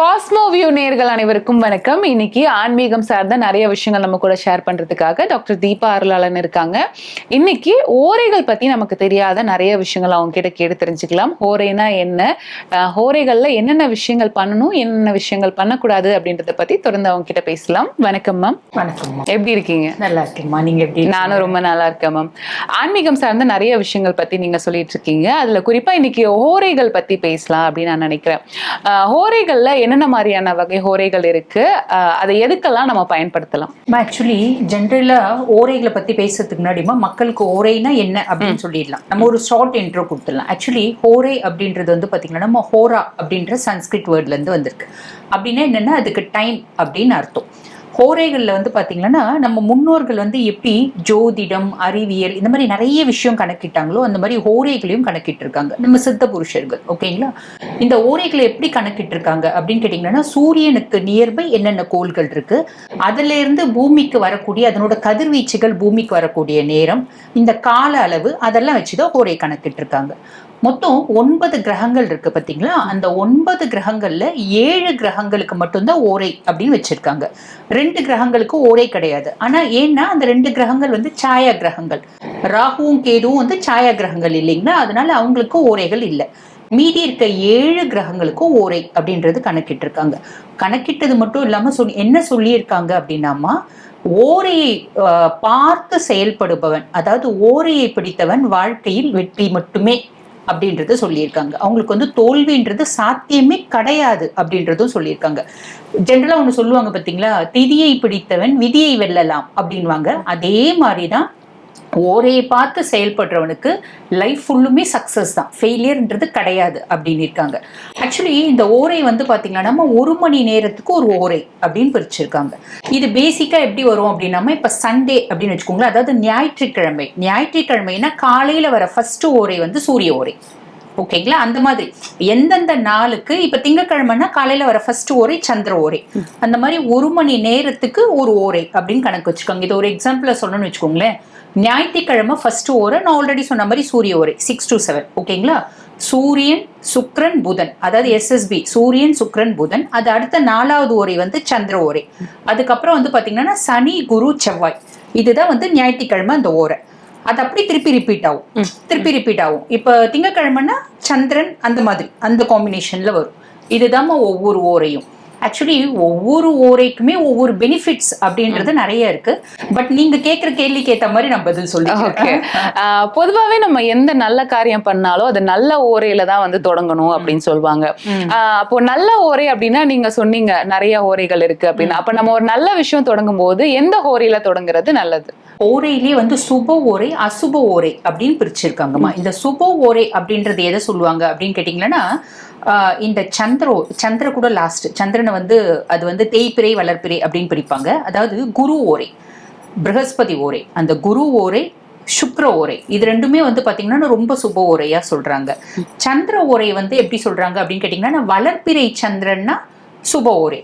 Cosmo view நேர்கள் அனைவருக்கும் வணக்கம். இன்னைக்கு ஆன்மீகம் சார்ந்த நிறைய விஷயங்கள் நம்ம கூட ஷேர் பண்றதுக்காக டாக்டர் தீபா அருளாளன் இருக்காங்க. இன்னைக்கு ஓரைகள் பத்தி நமக்கு தெரியாத நிறைய விஷயங்கள் அவங்க கிட்ட கேட்டு தெரிஞ்சுக்கலாம். ஹோரைனா என்ன? அஹ் ஹோரைகள்ல என்னென்ன விஷயங்கள் பண்ணணும்? என்னென்ன விஷயங்கள் பண்ணக்கூடாது அப்படின்றத பத்தி தொடர்ந்து அவங்க கிட்ட பேசலாம். வணக்கம் மேம் வணக்கம்மா எப்படி இருக்கீங்க? நல்லா இருக்கேம்மா நீங்க எப்படி நானும் ரொம்ப நல்லா இருக்கேன் மேம் ஆன்மீகம் சார்ந்த நிறைய விஷயங்கள் பத்தி நீங்க சொல்லிட்டு இருக்கீங்க. அதுல குறிப்பா இன்னைக்கு ஹோரைகள் பத்தி பேசலாம் அப்படின்னு நான் நினைக்கிறேன். அஹ் ஹோரைகள்ல என்னென்ன மாதிரியான வகை ஹோரைகள் இருக்கு. அதை எதுக்கெல்லாம் நம்ம பயன்படுத்தலாம்? ஆக்சுவலி ஜென்ரலா ஓரைகளை பத்தி பேசுறதுக்கு முன்னாடிமா மக்களுக்கு ஓரைனா என்ன அப்படின்னு சொல்லிடலாம். நம்ம ஒரு ஷார்ட் இன்ட்ரோ கொடுத்துடலாம். ஆக்சுவலி ஹோரை அப்படின்றது வந்து பாத்தீங்கன்னா நம்ம ஹோரா அப்படின்ற சன்ஸ்கிரிட் வேர்ட்ல இருந்து வந்திருக்கு. அப்படின்னா என்னன்னா அதுக்கு டைம் அப்படின்னு அர்த்தம். கோரைகளில் வந்து பாத்தீங்கன்னா நம்ம முன்னோர்கள் வந்து எப்படி ஜோதிடம் அறிவியல் இந்த மாதிரி நிறைய விஷயம் கணக்கிட்டாங்களோ அந்த மாதிரி ஹோரைகளையும் கணக்கிட்டிருக்காங்க. நம்ம சித்த புருஷர்கள் ஓகேங்களா? இந்த ஓரைகளை எப்படி கணக்கிட்டிருக்காங்க அப்படின்னு கேட்டிங்கன்னா சூரியனுக்கு நியர்பை என்னென்ன கோள்கள் இருக்கு அதுல இருந்து பூமிக்கு வரக்கூடிய அதனோட கதிர்வீச்சுகள் பூமிக்கு வரக்கூடிய நேரம் இந்த கால அளவு அதெல்லாம் வச்சுதான் கணக்கிட்டு கணக்கிட்டிருக்காங்க. மொத்தம் ஒன்பது கிரகங்கள் இருக்கு பார்த்தீங்களா அந்த ஒன்பது கிரகங்கள்ல ஏழு கிரகங்களுக்கு மட்டும்தான் ஓரை அப்படின்னு வச்சிருக்காங்க. ரெண்டு கிரகங்களுக்கு ஓரை கிடையாது. ஆனா ஏன்னா அந்த ரெண்டு கிரகங்கள் வந்து சாயா கிரகங்கள். ராகுவும் கேதுவும் வந்து சாயா கிரகங்கள் இல்லைங்களா? அதனால அவங்களுக்கு ஓரைகள் இல்லை. மீதி இருக்க ஏழு கிரகங்களுக்கும் ஓரை அப்படின்றது கணக்கிட்டு இருக்காங்க கணக்கிட்டது மட்டும் இல்லாம சொல்லி என்ன சொல்லியிருக்காங்க அப்படின்னாமா ஓரையை ஆஹ், பார்த்து செயல்படுபவன் அதாவது ஓரையை பிடித்தவன் வாழ்க்கையில் வெற்றி மட்டுமே அப்படின்றத சொல்லியிருக்காங்க. அவங்களுக்கு வந்து தோல்வின்றது சாத்தியமே கிடையாது அப்படின்றதும் சொல்லியிருக்காங்க. ஜென்ரலா ஒன்று சொல்லுவாங்க பார்த்தீங்களா திதியை பிடித்தவன் விதியை வெல்லலாம் அப்படின்வாங்க அதே மாதிரி தான் ஓரையை பார்த்து செயல்படுறவனுக்கு லைஃப் ஃபுல்லுமே சக்ஸஸ் தான். ஃபெயிலியர்ன்றது கிடையாது அப்படின்னு இருக்காங்க. ஆக்சுவலி இந்த ஓரை வந்து பார்த்தீங்கன்னா நம்ம ஒரு மணி நேரத்துக்கு ஒரு ஓரை அப்படின்னு பிரிச்சிருக்காங்க. இது பேசிக்காக எப்படி வரும் அப்படின்னா இப்போ சண்டே அப்படின்னு வச்சுக்கோங்களேன். அதாவது ஞாயிற்றுக்கிழமை. ஞாயிற்றுக்கிழமைனா காலையில் வர ஃபர்ஸ்ட் ஓரை வந்து சூரிய ஓரை. ஓகேங்களா? அந்த மாதிரி. எந்தெந்த நாளுக்கு இப்ப திங்கக்கிழமைனா காலையில வர ஃபர்ஸ்ட் ஓரை சந்திர ஓரை. அந்த மாதிரி ஒரு மணி நேரத்துக்கு ஒரு ஓரை அப்படின்னு கணக்கு வச்சுக்கோங்க. இது ஒரு எக்ஸாம்பிள சொல்லணும்னு வச்சுக்கோங்களேன். ஞாயிற்றுக்கிழமை ஃபர்ஸ்ட் ஓரை நான் ஆல்ரெடி சொன்ன மாதிரி சூரிய ஓரை சிக்ஸ் டு செவன் ஓகேங்களா? சூரியன் சுக்ரன் புதன். அதாவது எஸ்எஸ்பி சூரியன் சுக்ரன் புதன். அது அடுத்த நாலாவது ஓரை வந்து சந்திர ஓரை. அதுக்கப்புறம் வந்து பாத்தீங்கன்னா சனி குரு செவ்வாய். இதுதான் வந்து ஞாயிற்றுக்கிழமை அந்த ஓரை. அது அப்படி திருப்பி ரிப்பீட் ஆகும். திருப்பி ரிப்பீட் ஆகும். இப்போ திங்கக்கிழமைன்னா சந்திரன் அந்த மாதிரி அந்த காம்பினேஷன்ல வரும். இதுதாம்மா ஒவ்வொரு ஓரையும். ஆக்சுவலி ஒவ்வொரு ஓரைக்குமே ஒவ்வொரு பெனிஃபிட்ஸ் அப்படின்றது நிறைய இருக்கு. பட் நீங்க கேட்குற கேள்விக்கு ஏத்த மாதிரி நான் பதில் ஓகே சொல்லிக்கிறேன் பொதுவாவே நம்ம எந்த நல்ல காரியம் பண்ணாலும் அது நல்ல ஓரையில தான் வந்து தொடங்கணும் அப்படின்னு சொல்லுவாங்க ஆஹ் அப்போ நல்ல ஓரை அப்படின்னா நீங்க சொன்னீங்க நிறைய ஓரைகள் இருக்கு அப்படின்னு. அப்ப நம்ம ஒரு நல்ல விஷயம் தொடங்கும் போது எந்த ஓரையில தொடங்குறது நல்லது? ஓரையிலே வந்து சுப ஓரை அசுப ஓரை அப்படின்னு பிரிச்சிருக்காங்கம்மா. இந்த சுப ஓரை அப்படின்றது எதை சொல்லுவாங்க அப்படின்னு கேட்டிங்கன்னா இந்த சந்திரோ சந்திர கூட லாஸ்ட் சந்திரனை வந்து அது வந்து தேய்பிறை வளர்ப்பிறை அப்படின்னு பிரிப்பாங்க. அதாவது குரு ஓரை ப்ரஹஸ்பதி ஓரை. அந்த குரு ஓரை சுக்ர ஓரை. இது ரெண்டுமே வந்து பாத்தீங்கன்னா ரொம்ப சுப ஓரையா சொல்றாங்க. சந்திர ஓரை வந்து எப்படி சொல்றாங்க அப்படின்னு கேட்டிங்கன்னா வளர்ப்பிறை சந்திரன்னா சுப ஓரை.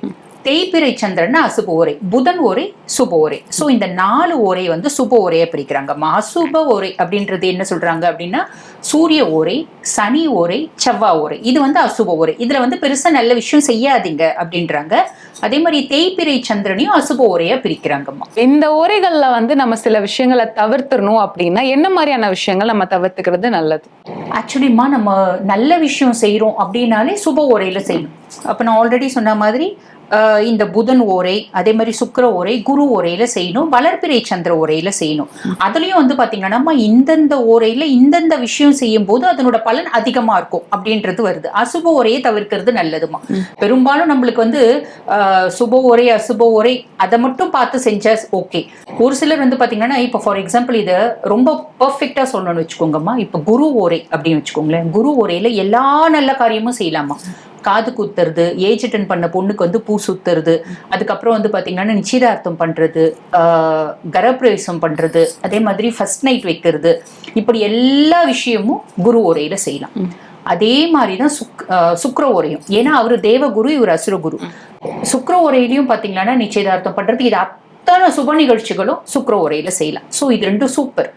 தேய்பிறை சந்திரன்னா அசுப ஓரை புதன் ஓரை சுப ஓரை. ஸோ இந்த நாலு ஓரை வந்து சுப ஓரையா பிரிக்கிறாங்க. அசுப ஓரை அப்படின்றது என்ன சொல்றாங்க அப்படின்னா சூரிய ஓரை சனி ஓரை செவ்வாய் ஓரை. இது வந்து அசுப ஓரை. இதுல வந்து பெருசா நல்ல விஷயம் செய்யாதீங்க அப்படின்றாங்க. அதே மாதிரி தேய்பிறை சந்திரனையும் அசுப ஓரையா பிரிக்கிறாங்கம்மா. இந்த ஓரைகள்ல வந்து நம்ம சில விஷயங்களை தவிர்த்துறணும் அப்படின்னா என்ன மாதிரியான விஷயங்கள் நம்ம தவிர்த்துக்கிறது நல்லது? ஆக்சுவலிமா நம்ம நல்ல விஷயம் செய்றோம் அப்படின்னாலே சுப ஓரையில செய்யணும். அப்ப நான் ஆல்ரெடி சொன்ன மாதிரி இந்த புதன் ஓரை அதே மாதிரி சுக்கிர ஓரை குரு ஓரையில செய்யணும் வளர்பிறை சந்திர ஓரையில செய்யணும். அதுலயும் வந்து பாத்தீங்கன்னா நம்ம இந்தந்த ஓரையில இந்தந்த விஷயம் செய்யும் போது அதனோட பலன் அதிகமா இருக்கும் அப்படின்றது வருது. அசுப ஓரையை தவிர்க்கிறது நல்லதுமா பெரும்பாலும் நம்மளுக்கு வந்து சுப ஓரை அசுப ஓரை அதை மட்டும் பார்த்து செஞ்சா ஓகே. ஒரு சிலர் வந்து பாத்தீங்கன்னா இப்போ ஃபார் எக்ஸாம்பிள் இதை ரொம்ப பர்ஃபெக்டா சொல்லணும்னு வச்சுக்கோங்கம்மா. இப்போ குரு ஓரை அப்படின்னு வச்சுக்கோங்களேன். குரு ஓரையில எல்லா நல்ல காரியமும் செய்யலாமா காது குத்துறது ஏஜ் அட்டன் பண்ண பொண்ணுக்கு வந்து பூ சுத்துறது அதுக்கப்புறம் வந்து பாத்தீங்கன்னா நிச்சயதார்த்தம் பண்றது ஆஹ், கரப்பிரவேசம் பண்றது அதே மாதிரி ஃபர்ஸ்ட் நைட் வைக்கிறது. இப்படி எல்லா விஷயமும் குரு ஓரையில செய்யலாம். அதே மாதிரி தான் சுக் ஆஹ், சுக்கிர ஓரையும். ஏன்னா அவர் தேவகுரு இவர் அசுரகுரு. சுக்கிர ஓரையிலையும் பாத்தீங்கன்னா நிச்சயதார்த்தம் பண்றது இது அத்தனை சுப நிகழ்ச்சிகளும் சுக்கிர உரையில செய்யலாம். ஸோ இது ரெண்டும் சூப்பர்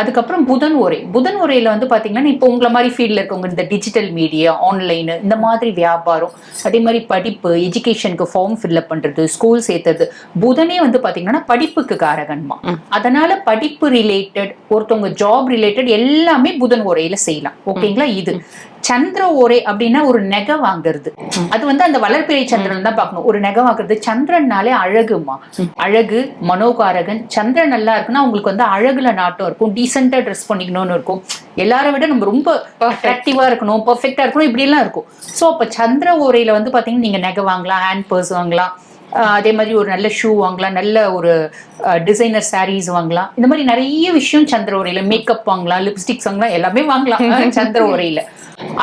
அதுக்கப்புறம் புதன் உரை புதன் உரையில வந்து பாத்தீங்கன்னா இப்போ உங்களை மாதிரி ஃபீல்ட்ல இருக்கவங்க இந்த டிஜிட்டல் மீடியா ஆன்லைன் இந்த மாதிரி வியாபாரம் அதே மாதிரி படிப்பு எஜுகேஷனுக்கு ஃபார்ம் ஃபில்அப் பண்றது ஸ்கூல் சேர்த்தது. புதனே வந்து பாத்தீங்கன்னா படிப்புக்கு காரகன்மா. அதனால படிப்பு ரிலேட்டட் ஒருத்தவங்க ஜாப் ரிலேட்டட் எல்லாமே புதன் உரையில செய்யலாம். ஓகேங்களா இது. சந்திர ஓரை அப்படின்னா ஒரு நெகை வாங்குறது. அது வந்து அந்த வளர்ப்பிறை சந்திரன் தான் பார்க்கணும். ஒரு நெகை வாங்குறது. சந்திரன்னாலே அழகுமா? அழகு மனோகாரகன். சந்திரன் நல்லா இருக்குன்னா உங்களுக்கு வந்து அழகுல நாட்டம் இருக்கும். டீசெண்டா ட்ரெஸ் பண்ணிக்கணும்னு இருக்கும். எல்லாரை விட நம்ம ரொம்ப அட்ராக்டிவா இருக்கணும். பர்ஃபெக்டா இருக்கணும். இப்படி எல்லாம் இருக்கும். ஸோ அப்ப சந்திர ஓரையில வந்து பாத்தீங்கன்னா நீங்க நெகை வாங்கலாம் ஹேண்ட் பர்ஸ் வாங்கலாம். அதே மாதிரி ஒரு நல்ல ஷூ வாங்கலாம் நல்ல ஒரு டிசைனர் சாரீஸ் வாங்கலாம். இந்த மாதிரி நிறைய விஷயம் சந்திர உரையில. மேக்கப் வாங்கலாம் லிப்ஸ்டிக்ஸ் வாங்கலாம் எல்லாமே வாங்கலாம். சந்திர உரையில.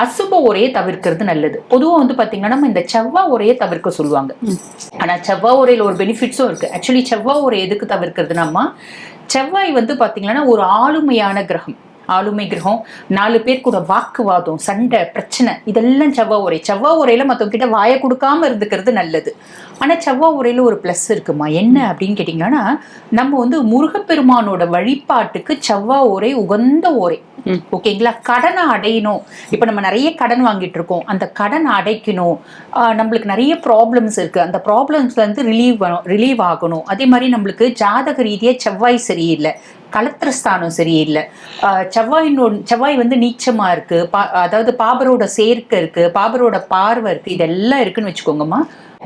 அசுப உரையை தவிர்க்கிறது நல்லது. பொதுவா வந்து பாத்தீங்கன்னா நம்ம இந்த செவ்வாய் உரையை தவிர்க்க சொல்லுவாங்க. ஆனா செவ்வாய் உரையில ஒரு பெனிஃபிட்ஸும் இருக்கு. ஆக்சுவலி செவ்வாய் உரை எதுக்கு தவிர்க்கிறதுனாமா செவ்வாய் வந்து பாத்தீங்கன்னா ஒரு ஆளுமையான கிரகம். ஆளுமை கிரகம் நாலு பேர் கூட வாக்குவாதம் சண்டை பிரச்சனை இதெல்லாம் செவ்வாய் உரை. செவ்வாய் உரையில மத்தவங்க கிட்ட வாயை கொடுக்காம இருந்துக்கிறது நல்லது. ஆனா செவ்வாய் உரையில ஒரு ப்ளஸ் இருக்குமா? என்ன அப்படின்னு கேட்டிங்கன்னா நம்ம வந்து முருகப்பெருமானோட வழிபாட்டுக்கு செவ்வாய் உரை உகந்த உரை. ஓகேங்களா? கடனை அடையணும். இப்போ நம்ம நிறைய கடன் வாங்கிட்டு இருக்கோம். அந்த கடன் அடைக்கணும். நம்மளுக்கு நிறைய ப்ராப்ளம்ஸ் இருக்கு. அந்த ப்ராப்ளம்ஸ்ல இருந்து ரிலீவ் ரிலீவ் ஆகணும். அதே மாதிரி நம்மளுக்கு ஜாதக ரீதியா செவ்வாய் சரியில்லை. கலத்திரஸ்தானம் சரியில்லை. ஆஹ் செவ்வாயினோட செவ்வாய் வந்து நீச்சமா இருக்கு. பா- அதாவது பாபரோட சேர்க்கை இருக்கு. பாபரோட பார்வை இருக்கு. இதெல்லாம் இருக்குன்னு வச்சுக்கோங்கம்மா.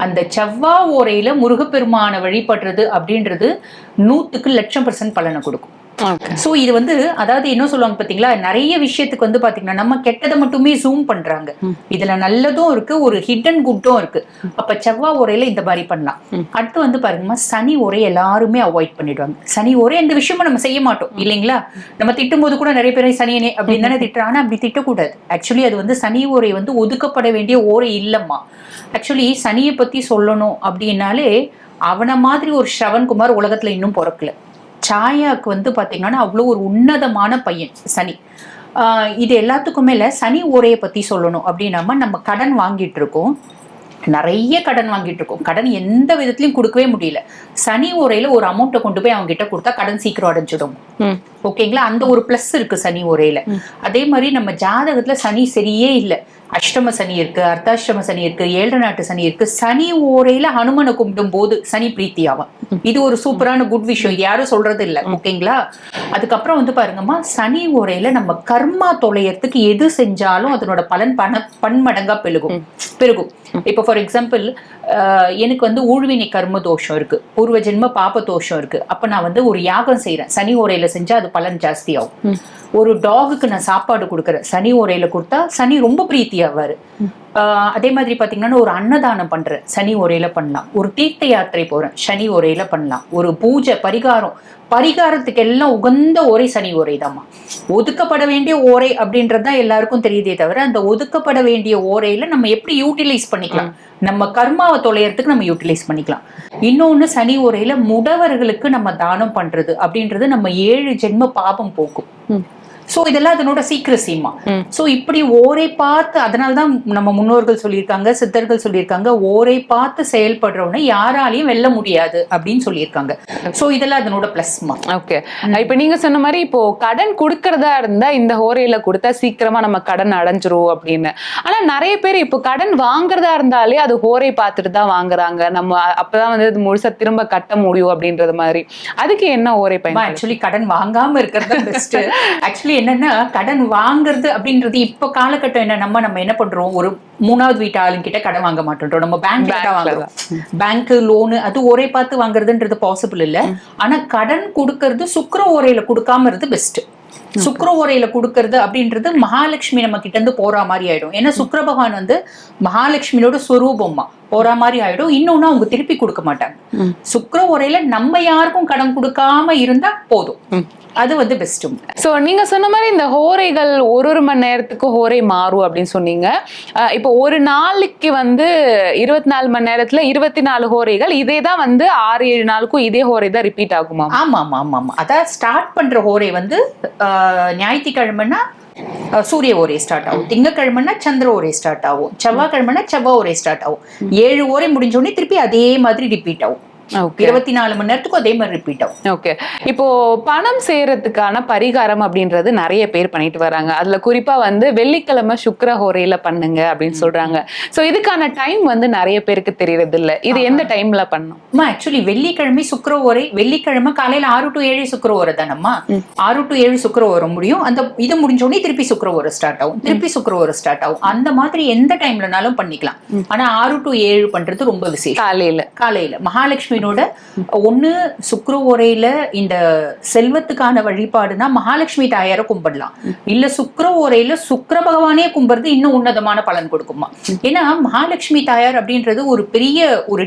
அந்த செவ்வாய் ஓரையில் முருகப்பெருமானை வழிபடுறது அப்படின்றது நூற்றுக்கு லட்சம் பர்சன்ட் பலனை கொடுக்கும். சோ இது வந்து அதாவது என்ன சொல்லுவாங்க பாத்தீங்களா? நிறைய விஷயத்துக்கு வந்து பாத்தீங்கன்னா நம்ம கெட்டதை மட்டுமே ஜூம் பண்றாங்க. இதுல நல்லதும் இருக்கு ஒரு ஹிடன் குட்டும் இருக்கு. அப்ப செவ்வாய் உரையில இந்த மாதிரி பண்ணலாம். அடுத்து வந்து பாருங்கம்மா சனி உரை எல்லாருமே அவாய்ட் பண்ணிடுவாங்க. சனி உரை எந்த விஷயமும் நம்ம செய்ய மாட்டோம் இல்லைங்களா? நம்ம திட்டும் போது கூட நிறைய பேரை சனியனே அப்படின்னு தானே திட்டுறாங்க. ஆனா அப்படி திட்டக்கூடாது. ஆக்சுவலி அது வந்து சனி உரை வந்து ஒதுக்கப்பட வேண்டிய ஓரை இல்லம்மா. ஆக்சுவலி சனியை பத்தி சொல்லணும் அப்படின்னாலே அவன மாதிரி ஒரு ஸ்ரவன்குமார் உலகத்துல இன்னும் பிறக்கல. சாயாக்கு வந்து பாத்தீங்கன்னா அவ்வளோ ஒரு உன்னதமான பையன் சனி. இது எல்லாத்துக்கும் மேல சனி ஓரையை பத்தி சொல்லணும். அப்படின்னாம நம்ம கடன் வாங்கிட்டு இருக்கோம். நிறைய கடன் வாங்கிட்டு இருக்கோம். கடன் எந்த விதத்துலயும் கொடுக்கவே முடியல. சனி ஓரையில ஒரு அமௌண்ட்டை கொண்டு போய் அவங்க கிட்ட கொடுத்தா கடன் சீக்கிரம் அடைஞ்சிடும். ஓகேங்களா? அந்த ஒரு பிளஸ் இருக்கு சனி ஓரையில. அதே மாதிரி நம்ம ஜாதகத்துல சனி சரியே இல்ல. அஷ்டம சனி இருக்கு அர்த்தாஷ்டம சனி இருக்கு ஏழரை நாட்டு சனி இருக்கு. சனி ஓரையில ஹனுமனை கும்பிடும் போது சனி பிரீத்தி ஆகும் இது ஒரு சூப்பரான குட் விஷயம். யாரும் சொல்றது இல்ல ஓகேங்களா? அதுக்கப்புறம் வந்து பாருங்கம்மா சனி ஓரையில நம்ம கர்மா தொலையறதுக்கு எது செஞ்சாலும் அதனோட பலன் பண பன்மடங்கா பெருகும். பெருகும். இப்போ ஃபார் எக்ஸாம்பிள் எனக்கு வந்து ஊழ்வினை கர்ம தோஷம் இருக்கு. பூர்வ ஜென்ம பாப தோஷம் இருக்கு. அப்ப நான் வந்து ஒரு யாகம் செய்றேன். சனி ஓரையில செஞ்சா அது பலன் ஜாஸ்தி ஆகும் ஒரு டாகுக்கு நான் சாப்பாடு கொடுக்குறேன். சனி ஓரையில கொடுத்தா சனி ரொம்ப பிரீத்தி ஆவாரு ஆஹ் அதே மாதிரி பாத்தீங்கன்னா ஒரு அன்னதானம் பண்றேன். சனி ஓரையில பண்ணலாம். ஒரு தீர்த்த யாத்திரை போறேன். சனி ஒரையில பண்ணலாம். ஒரு பூஜை பரிகாரம். பரிகாரத்துக்கு எல்லாம் உகந்த ஒரே சனி ஓரை தாம்மா ஒதுக்கப்பட வேண்டிய ஓரை அப்படின்றது தான் எல்லாருக்கும் தெரியுதே தவிர அந்த ஒதுக்கப்பட வேண்டிய ஓரையில நம்ம எப்படி யூட்டிலைஸ் பண்ணிக்கலாம்? நம்ம கர்மாவை தொலையறதுக்கு நம்ம யூட்டிலைஸ் பண்ணிக்கலாம். இன்னொன்னு சனி ஓரையில முடவர்களுக்கு நம்ம தானம் பண்றது அப்படின்றது நம்ம ஏழு ஜென்ம பாபம் போக்கும். சோ இதெல்லாம் அதனோட சீக்கிரசியமா. சோ இப்படி ஓரை பார்த்து அதனால தான் நம்ம முன்னோர்கள் சொல்லியிருக்காங்க சித்தர்கள் சொல்லியிருக்காங்க ஓரை பார்த்து செயல்படுறவனை யாராலையும் வெல்ல முடியாது அப்படின்னு சொல்லியிருக்காங்க. சோ இதெல்லாம் அதனோட பிளஸ்மா ஓகே இப்ப நீங்க சொன்ன மாதிரி இப்போ கடன் கொடுக்கறதா இருந்தா இந்த ஹோரையில கொடுத்தா சீக்கிரமா நம்ம கடன் அடைஞ்சிரும் அப்படின்னு. ஆனா நிறைய பேர் இப்போ கடன் வாங்குறதா இருந்தாலே அது ஹோரை பார்த்துட்டு தான் வாங்குறாங்க. நம்ம அப்பதான் வந்து முழுசா திரும்ப கட்ட முடியும் அப்படின்றது மாதிரி. அதுக்கு என்ன ஓரை பயன் ஆக்சுவலி கடன் வாங்காம இருக்கிறது பெஸ்ட் ஆக்சுவலி என்னன்னா கடன் வாங்குறது அப்படின்றது இப்ப காலகட்டம் என்ன? நம்ம நம்ம என்ன பண்றோம்? ஒரு மூணாவது வீட்டு ஆளுங்கிட்ட கடன் வாங்க மாட்டோம். நம்ம Bankல வாங்குறோம். பேங்க் லோனு அது ஒரே பார்த்து வாங்குறதுன்றது பாசிபிள் இல்ல. ஆனா கடன் கொடுக்கறது சுக்கர ஓரையில கொடுக்காம இருந்து பெஸ்ட் சுக்கர ஓரையில கொடுக்கறது அப்படின்றது மகாலட்சுமி நம்ம கிட்ட இருந்து போற மாதிரி ஆயிடும். ஏன்னா சுக்கிர பகவான் வந்து மகாலட்சுமியோட ஸ்வரூபமா போற மாதிரி ஆயிடும். இன்னொன்னு அவங்க திருப்பி கொடுக்க மாட்டாங்க. சுக்கிர ஓரையில நம்ம யாருக்கும் கடன் கொடுக்காம இருந்தா போதும். அது வந்து பெஸ்ட்டும் சோ நீங்க சொன்ன மாதிரி இந்த ஹோரைகள் ஒரு ஒரு மணி நேரத்துக்கு ஹோரை மாறும் அப்படின்னு சொன்னீங்க. இப்போ ஒரு நாளைக்கு வந்து இருபத்தி நாலு மணி நேரத்துல இருபத்தி நாலு ஹோரைகள் இதே தான் வந்து ஆறு ஏழு நாளுக்கும் இதே ஹோரை தான் ரிப்பீட் ஆகுமா? ஆமா ஆமா ஆமா ஆமா அதான் ஸ்டார்ட் பண்ற ஓரை வந்து ஞாயிற்றுக்கிழமைன்னா சூரிய ஓரே ஸ்டார்ட் ஆகும். திங்கக்கிழமைன்னா சந்திர ஓரே ஸ்டார்ட் ஆகும். செவ்வாய்க்கிழமைன்னா செவ்வாய் ஓரே ஸ்டார்ட் ஆகும். ஏழு ஓரை முடிஞ்ச உடனே திருப்பி அதே மாதிரி ரிப்பீட் ஆகும். இருபத்தி நாலு மணி நேரத்துக்கும் அதே மாதிரி ரிப்பீட் ஆகும். ஓகே இப்போ பணம் சேரத்துக்கான பரிகாரம் அப்படின்றது நிறைய பேர் பண்ணிட்டு வராங்க. அதுல குறிப்பா வந்து வெள்ளிக்கிழமை சுக்கிர ஹோரையில பண்ணுங்க அப்படின்னு சொல்றாங்க. சோ இதுக்கான டைம் வந்து நிறைய பேருக்கு தெரியறது இல்ல இது எந்த டைம்ல பண்ணும்? ஆக்சுவலி வெள்ளிக்கிழமை சுக்கர ஓரை வெள்ளிக்கிழமை காலையில ஆறு டு ஏழு சுக்கர ஓரை தானம்மா? ஆறு டு ஏழு சுக்கர ஓரை முடியும். அந்த இது முடிஞ்ச உடனே திருப்பி சுக்கர ஓரை ஸ்டார்ட் ஆகும். திருப்பி சுக்கர ஓரை ஸ்டார்ட் ஆகும். அந்த மாதிரி எந்த டைம்லனாலும் பண்ணிக்கலாம். ஆனா ஆறு டு ஏழு பண்றது ரொம்ப விசேஷம். காலையில. காலையில. மகாலட்சுமியோட ஒண்ணு சுக்ர உரையில இந்த செல்வத்துக்கான வழிபாடுனா மகாலட்சுமி தாயார கும்பிடலாம். இல்ல சுக்ர ஓரையில சுக்கர பகவானே கும்பிடுறது இன்னும் உன்னதமான பலன் கொடுக்குமா? ஏன்னா மகாலட்சுமி தாயார் அப்படின்றது ஒரு பெரிய ஒரு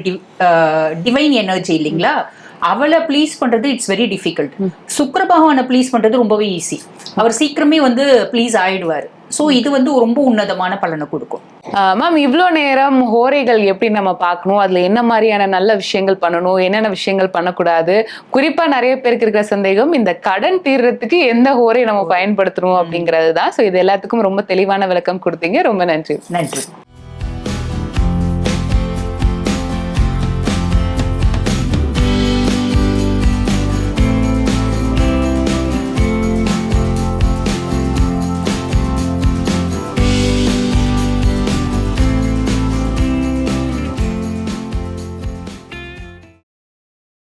டிவைன் எனர்ஜி இல்லைங்களா? அவளை ப்ளீஸ் பண்றது இட்ஸ் வெரி டிஃபிகல்ட் சுக்கர பகவானை ப்ளீஸ் பண்றது ரொம்பவே ஈஸி அவர் சீக்கிரமே வந்து ப்ளீஸ் ஆயிடுவாரு. சோ இது வந்து ரொம்ப உன்னதமான பலனை கொடுக்கும். மேம் இவ்ளோ நேரம் ஹோரைகள் எப்படி நம்ம பார்க்கணும்? அதுல என்ன மாதிரியான நல்ல விஷயங்கள் பண்ணணும்? என்னென்ன விஷயங்கள் பண்ணக்கூடாது? குறிப்பா நிறைய பேருக்கு இருக்கிற சந்தேகம் இந்த கடன் தீர்றதுக்கு எந்த ஹோரை நம்ம பயன்படுத்தணும் அப்படிங்கிறது தான் ஸோ இது எல்லாத்துக்கும் ரொம்ப தெளிவான விளக்கம் கொடுத்தீங்க. ரொம்ப நன்றி. நன்றி.